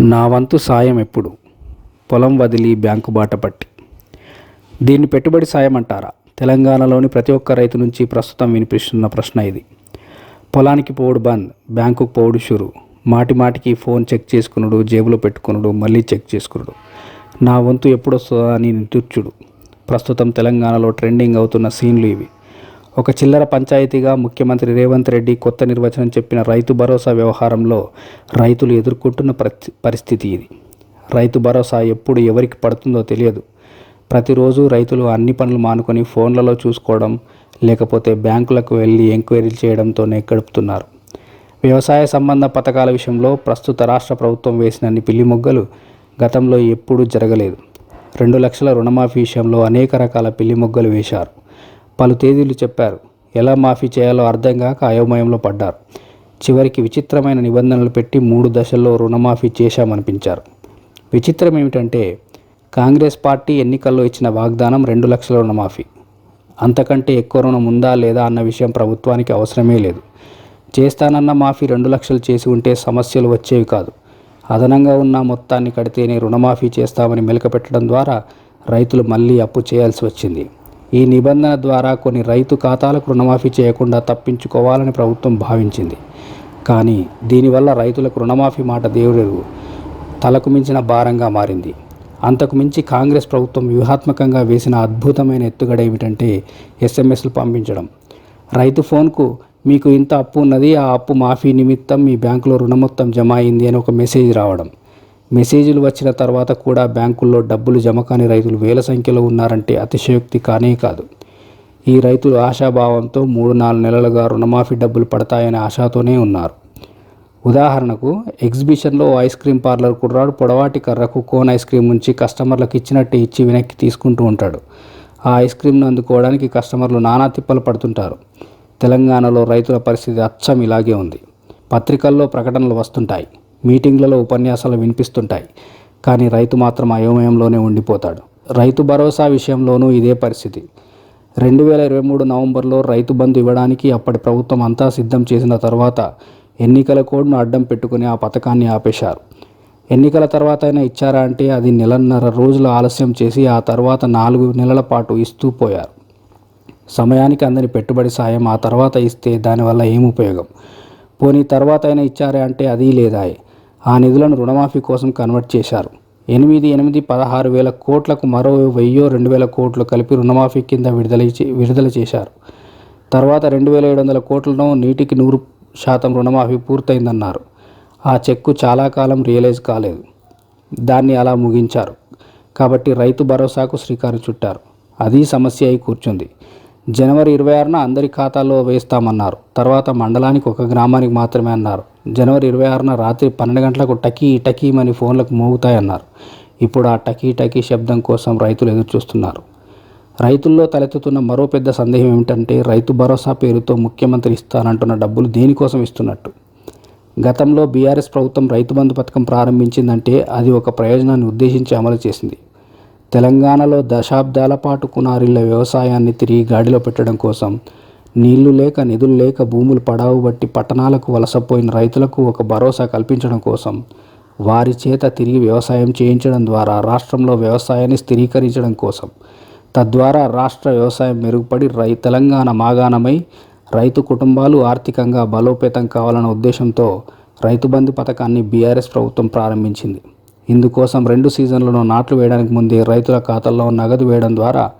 నా వంతు సాయం ఎప్పుడు? పొలం వదిలి బ్యాంకు బాట పట్టి. దీన్ని పెట్టుబడి సాయం అంటారా? తెలంగాణలోని ప్రతి ఒక్క రైతు నుంచి ప్రస్తుతం వినిపిస్తున్న ప్రశ్న ఇది. పొలానికి పోవుడు బంద్ బ్యాంకుకు పోవుడు షురు. మాటి మాటికి ఫోన్ చెక్ చేసుకునుడు జేబులో పెట్టుకునుడు మళ్ళీ చెక్ చేసుకునుడు. నా వంతు ఎప్పుడొస్తుందా అని నితుర్చుడు ప్రస్తుతం తెలంగాణలో ట్రెండింగ్ అవుతున్న సీన్లు ఇవి. ఒక చిల్లర పంచాయతీగా ముఖ్యమంత్రి రేవంత్ రెడ్డి కొత్త నిర్వచనం చెప్పిన రైతు భరోసా వ్యవహారంలో రైతులు ఎదుర్కొంటున్న పరిస్థితి ఇది. రైతు భరోసా ఎప్పుడు ఎవరికి పడుతుందో తెలియదు. ప్రతిరోజు రైతులు అన్ని పనులు మానుకొని ఫోన్లలో చూసుకోవడం లేకపోతే బ్యాంకులకు వెళ్ళి ఎంక్వైరీలు చేయడంతోనే గడుపుతున్నారు. వ్యవసాయ సంబంధ పథకాల విషయంలో ప్రస్తుత రాష్ట్ర ప్రభుత్వం వేసినన్ని పిల్లి మొగ్గలు గతంలో ఎప్పుడూ జరగలేదు. రెండు లక్షల రుణమాఫీ విషయంలో అనేక రకాల పిల్లి మొగ్గలు వేశారు. పలు తేదీలు చెప్పారు. ఎలా మాఫీ చేయాలో అర్థం కాక అయోమయంలో పడ్డారు. చివరికి విచిత్రమైన నిబంధనలు పెట్టి మూడు దశల్లో రుణమాఫీ చేశామనిపించారు. విచిత్రం ఏమిటంటే కాంగ్రెస్ పార్టీ ఎన్నికల్లో ఇచ్చిన వాగ్దానం రెండు లక్షల రుణమాఫీ. అంతకంటే ఎక్కువ రుణం ఉందా లేదా అన్న విషయం ప్రభుత్వానికి అవసరమే లేదు. చేస్తానన్న మాఫీ రెండు లక్షలు చేసి ఉంటే సమస్యలు వచ్చేవి కాదు. అదనంగా ఉన్న మొత్తాన్ని కడితేనే రుణమాఫీ చేస్తామని మెలకపెట్టడం ద్వారా రైతులు మళ్ళీ అప్పు చేయాల్సి వచ్చింది. ఈ నిబంధన ద్వారా కొన్ని రైతు ఖాతాలకు రుణమాఫీ చేయకుండా తప్పించుకోవాలని ప్రభుత్వం భావించింది. కానీ దీనివల్ల రైతులకు రుణమాఫీ మాట దేవుడు తలకు మించిన భారంగా మారింది. అంతకు మించి కాంగ్రెస్ ప్రభుత్వం వ్యూహాత్మకంగా వేసిన అద్భుతమైన ఎత్తుగడ ఏమిటంటే ఎస్ఎంఎస్లు పంపించడం. రైతు ఫోన్కు మీకు ఇంత అప్పు ఉన్నది ఆ అప్పు మాఫీ నిమిత్తం మీ బ్యాంకులో రుణ మొత్తం జమ అయింది అని ఒక మెసేజ్ రావడం. మెసేజ్లు వచ్చిన తర్వాత కూడా బ్యాంకుల్లో డబ్బులు జమ కాని రైతులు వేల సంఖ్యలో ఉన్నారంటే అతిశయోక్తి కానే కాదు. ఈ రైతులు ఆశాభావంతో మూడు నాలుగు నెలలుగా రుణమాఫీ డబ్బులు పడతాయనే ఆశతోనే ఉన్నారు. ఉదాహరణకు ఎగ్జిబిషన్లో ఐస్ క్రీమ్ పార్లర్ కుర్రాడు పొడవాటి కర్రకు కోన్ ఐస్ క్రీమ్ ఉంచి కస్టమర్లకు ఇచ్చినట్టు ఇచ్చి వెనక్కి తీసుకుంటూ ఉంటాడు. ఆ ఐస్ క్రీమ్ను అందుకోవడానికి కస్టమర్లు నానా తిప్పలు పడుతుంటారు. తెలంగాణలో రైతుల పరిస్థితి అచ్చం ఇలాగే ఉంది. పత్రికల్లో ప్రకటనలు వస్తుంటాయి. మీటింగ్లలో ఉపన్యాసాలు వినిపిస్తుంటాయి కానీ రైతు మాత్రం అయోమయంలోనే ఉండిపోతాడు. రైతు భరోసా విషయంలోనూ ఇదే పరిస్థితి. రెండు వేల ఇరవై మూడు నవంబర్లో రైతు బంధు ఇవ్వడానికి అప్పటి ప్రభుత్వం అంతా సిద్ధం చేసిన తర్వాత ఎన్నికల కోడ్ను అడ్డం పెట్టుకుని ఆ పథకాన్ని ఆపేశారు. ఎన్నికల తర్వాత అయినా ఇచ్చారా అంటే అది నెలన్నర రోజులు ఆలస్యం చేసి ఆ తర్వాత నాలుగు నెలల పాటు ఇస్తూ పోయారు. సమయానికి అందని పెట్టుబడి సాయం ఆ తర్వాత ఇస్తే దానివల్ల ఏం ఉపయోగం? పోనీ తర్వాత అయినా ఇచ్చారే అంటే అది లేదాయే. ఆ నిధులను రుణమాఫీ కోసం కన్వర్ట్ చేశారు. ఎనిమిది ఎనిమిది పదహారు వేల కోట్లకు మరో వెయ్యో రెండు వేల కోట్లు కలిపి రుణమాఫీ కింద విడుదల విడుదల చేశారు. తర్వాత రెండు వేల ఏడు వందల కోట్లను నీటికి నూరు శాతం రుణమాఫీ పూర్తయిందన్నారు. ఆ చెక్కు చాలా కాలం రియలైజ్ కాలేదు. దాన్ని అలా ముగించారు. కాబట్టి రైతు భరోసాకు శ్రీకారం చుట్టారు. అది సమస్య అయి కూర్చుంది. జనవరి ఇరవై ఆరున అందరి ఖాతాల్లో వేస్తామన్నారు. తర్వాత మండలానికి ఒక గ్రామానికి మాత్రమే అన్నారు. జనవరి ఇరవై ఆరున రాత్రి పన్నెండు గంటలకు టకీ టకీమని ఫోన్లకు మోగుతాయన్నారు. ఇప్పుడు ఆ టకీ టకీ శబ్దం కోసం రైతులు ఎదురుచూస్తున్నారు రైతుల్లో తలెత్తుతున్న మరో పెద్ద సందేహం ఏమిటంటే రైతు భరోసా పేరుతో ముఖ్యమంత్రి ఇస్తానంటున్న డబ్బులు దేనికోసం ఇస్తున్నట్టు. గతంలో బీఆర్ఎస్ ప్రభుత్వం రైతు బంధు పథకం ప్రారంభించిందంటే అది ఒక ప్రయోజనాన్ని ఉద్దేశించి అమలు చేసింది. తెలంగాణలో దశాబ్దాల పాటు కునారిళ్ళ వ్యవసాయాన్ని తిరిగి గాడిలో పెట్టడం కోసం నీళ్ళు లేక నిధులు లేక భూములు పడావు బట్టి పట్టణాలకు వలసపోయిన రైతులకు ఒక భరోసా కల్పించడం కోసం వారి చేత తిరిగి వ్యవసాయం చేయించడం ద్వారా రాష్ట్రంలో వ్యవసాయాన్ని స్థిరీకరించడం కోసం. తద్వారా రాష్ట్ర వ్యవసాయం మెరుగుపడి రై తెలంగాణ మాగాణమై రైతు కుటుంబాలు ఆర్థికంగా బలోపేతం కావాలన్న ఉద్దేశంతో రైతు బంధు పథకాన్ని బీఆర్ఎస్ ప్రభుత్వం ప్రారంభించింది. ఇందుకోసం రెండు సీజన్లలో నాట్లు వేయడానికి ముందే రైతుల ఖాతాల్లో నగదు వేయడం ద్వారా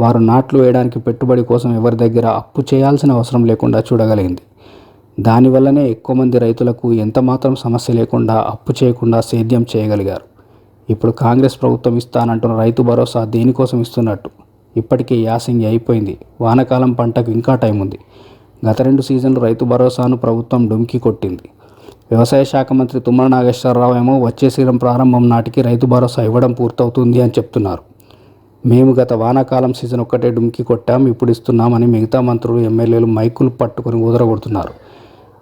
వారు నాట్లు వేయడానికి పెట్టుబడి కోసం ఎవరి దగ్గర అప్పు చేయాల్సిన అవసరం లేకుండా చూడగలిగింది. దానివల్లనే ఎక్కువ మంది రైతులకు ఎంత మాత్రం సమస్య లేకుండా అప్పు చేయకుండా సేద్యం చేయగలిగారు. ఇప్పుడు కాంగ్రెస్ ప్రభుత్వం ఇస్తానంటున్న రైతు భరోసా దేనికోసం ఇస్తున్నట్టు? ఇప్పటికే యాసింగి అయిపోయింది. వానకాలం పంటకు ఇంకా టైం ఉంది. గత రెండు సీజన్లు రైతు భరోసాను ప్రభుత్వం డుంకి కొట్టింది. వ్యవసాయ శాఖ మంత్రి తుమ్మల నాగేశ్వరరావు ఏమో వచ్చే సీజన్ ప్రారంభం నాటికి రైతు భరోసా ఇవ్వడం పూర్తవుతుంది అని చెప్తున్నారు. మేము గత వానాకాలం సీజన్ ఒక్కటే డుమ్కి కొట్టాం ఇప్పుడు ఇస్తున్నామని మిగతా మంత్రులు ఎమ్మెల్యేలు మైకులు పట్టుకొని ఊదరగొడుతున్నారు.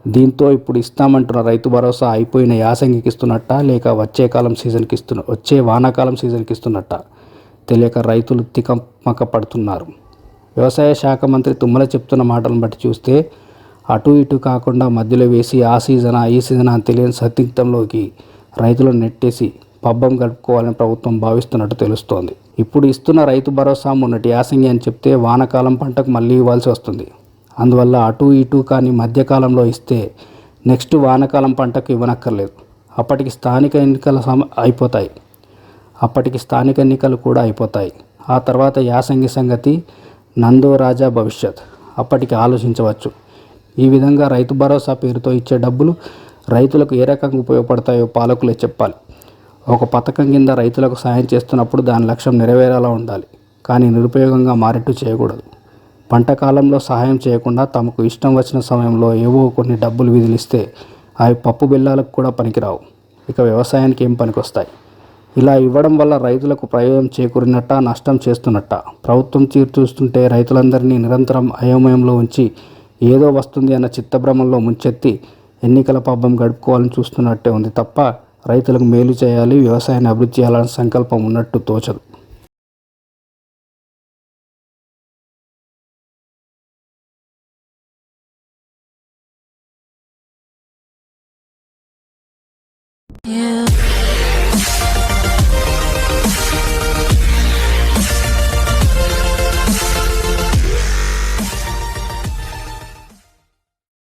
దీంతో ఇప్పుడు ఇస్తామంటున్న రైతు భరోసా అయిపోయిన యాసంగికి ఇస్తున్నట్ట లేక వచ్చే కాలం సీజన్కి ఇస్తున్న వచ్చే వానాకాలం సీజన్కి ఇస్తున్నట్ట తెలియక రైతులు తికమక పడుతున్నారు. వ్యవసాయ శాఖ మంత్రి తుమ్మల చెప్తున్న మాటలను బట్టి చూస్తే అటు ఇటు కాకుండా మధ్యలో వేసి ఆ సీజనా ఈ సీజనా అని తెలియని సతీర్థంలోకి రైతులను నెట్టేసి పబ్బం గడుపుకోవాలని ప్రభుత్వం భావిస్తున్నట్టు తెలుస్తోంది. ఇప్పుడు ఇస్తున్న రైతు భరోసా మొన్నటి యాసంగి అని చెప్తే వానకాలం పంటకు మళ్ళీ ఇవ్వాల్సి వస్తుంది. అందువల్ల అటు ఇటు కానీ మధ్యకాలంలో ఇస్తే నెక్స్ట్ వానకాలం పంటకు ఇవ్వనక్కర్లేదు. అప్పటికి స్థానిక ఎన్నికల సమ అయిపోతాయి. అప్పటికి స్థానిక ఎన్నికలు కూడా అయిపోతాయి. ఆ తర్వాత యాసంగి సంగతి నందో రాజా భవిష్యత్. అప్పటికి ఆలోచించవచ్చు. ఈ విధంగా రైతు భరోసా పేరుతో ఇచ్చే డబ్బులు రైతులకు ఏ రకంగా ఉపయోగపడతాయో పాలకులే చెప్పాలి. ఒక పథకం కింద రైతులకు సాయం చేస్తున్నప్పుడు దాని లక్ష్యం నెరవేరేలా ఉండాలి. కానీ నిరుపయోగంగా మారేట్టు చేయకూడదు. పంట కాలంలో సహాయం చేయకుండా తమకు ఇష్టం వచ్చిన సమయంలో ఏవో కొన్ని డబ్బులు విధిలిస్తే అవి పప్పు బిల్లాలకు కూడా పనికిరావు. ఇక వ్యవసాయానికి ఏం పనికొస్తాయి? ఇలా ఇవ్వడం వల్ల రైతులకు ప్రయోజనం చేకూరినట్ట నష్టం చేస్తున్నట్ట? ప్రభుత్వం తీరు చూస్తుంటే రైతులందరినీ నిరంతరం అయోమయంలో ఉంచి ఏదో వస్తుంది అన్న చిత్తభ్రమంలో ముంచెత్తి ఎన్నికల పబ్బం గడుపుకోవాలని చూస్తున్నట్టే ఉంది తప్ప రైతులకు మేలు చేయాలి వ్యవసాయాన్ని అభివృద్ధి చేయాలనే సంకల్పం ఉన్నట్టు తోచదు Yeah.